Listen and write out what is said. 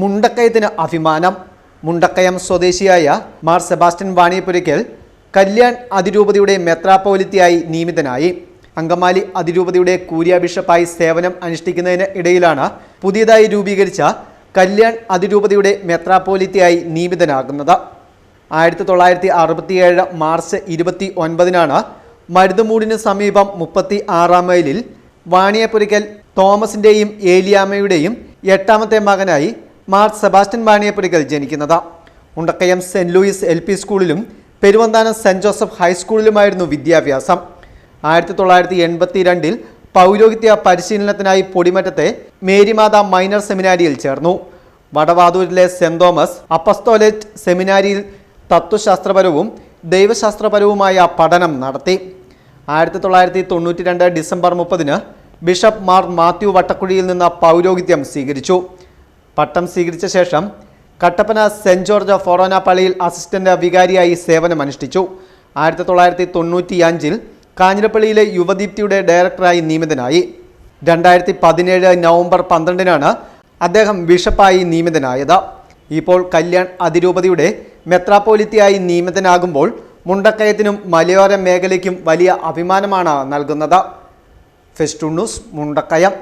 മുണ്ടക്കയത്തിന് അഭിമാനം. മുണ്ടക്കയം സ്വദേശിയായ മാർ സെബാസ്റ്റ്യൻ വാണിയപ്പുരയ്ക്കൽ കല്യാൺ അതിരൂപതയുടെ മെത്രാപ്പോലിത്തിയായി നിയമിതനായി. അങ്കമാലി അതിരൂപതയുടെ കൂരിയ ബിഷപ്പായി സേവനം അനുഷ്ഠിക്കുന്നതിന് ഇടയിലാണ് പുതിയതായി രൂപീകരിച്ച കല്യാൺ അതിരൂപതയുടെ മെത്രാപ്പോലിത്തിയായി നിയമിതനാകുന്നത്. ആയിരത്തി തൊള്ളായിരത്തി അറുപത്തിയേഴ് മാർച്ച് ഇരുപത്തി ഒൻപതിനാണ് മരുതുമൂടിന് സമീപം മുപ്പത്തി ആറാം മൈലിൽ വാണിയപ്പുരിക്കൽ തോമസിന്റെയും ഏലിയാമ്മയുടെയും എട്ടാമത്തെ മകനായി മാർ സെബാസ്റ്റ്യൻ വാണിയപ്പുരിക്കൽ ജനിക്കുന്നത്. Undakkayam saint Louis L P സ്കൂളിലും പെരുവന്താനം സെന്റ് ജോസഫ് ഹൈസ്കൂളിലുമായിരുന്നു വിദ്യാഭ്യാസം. ആയിരത്തി തൊള്ളായിരത്തി എൺപത്തി രണ്ടിൽ പൗരോഹിത്യ പരിശീലനത്തിനായി പൊടിമറ്റത്തെ മേരിമാത മൈനർ സെമിനാരിയിൽ ചേർന്നു. വടവാതൂരിലെ സെന്റ് തോമസ് അപ്പസ്തോലേറ്റ് സെമിനാരിയിൽ തത്വശാസ്ത്രപരവും ദൈവശാസ്ത്രപരവുമായ പഠനം നടത്തി. ആയിരത്തി തൊള്ളായിരത്തി തൊണ്ണൂറ്റി രണ്ട് ഡിസംബർ മുപ്പതിന് ബിഷപ്പ് മാർ മാത്യു വട്ടക്കുഴിയിൽ നിന്ന് പൗരോഹിത്യം സ്വീകരിച്ചു. പട്ടം സ്വീകരിച്ച ശേഷം കട്ടപ്പന സെന്റ് ജോർജ് ഫൊറോന പള്ളിയിൽ അസിസ്റ്റന്റ് വികാരിയായി സേവനമനുഷ്ഠിച്ചു. ആയിരത്തി തൊള്ളായിരത്തി തൊണ്ണൂറ്റി അഞ്ചിൽ കാഞ്ഞിരപ്പള്ളിയിലെ യുവദീപ്തിയുടെ ഡയറക്ടറായി നിയമിതനായി. രണ്ടായിരത്തി പതിനേഴ് നവംബർ പന്ത്രണ്ടിനാണ് അദ്ദേഹം ബിഷപ്പായി നിയമിതനായത്. ഇപ്പോൾ കല്യാൺ അതിരൂപതയുടെ മെത്രാപ്പോലിത്തിയായി നിയമിതനാകുമ്പോൾ മുണ്ടക്കയത്തിനും മലയോര മേഖലയ്ക്കും വലിയ അഭിമാനമാണ് നൽകുന്നത്. ഫെസ്റ്റുണ്ണൂസ് മുണ്ടക്കയം.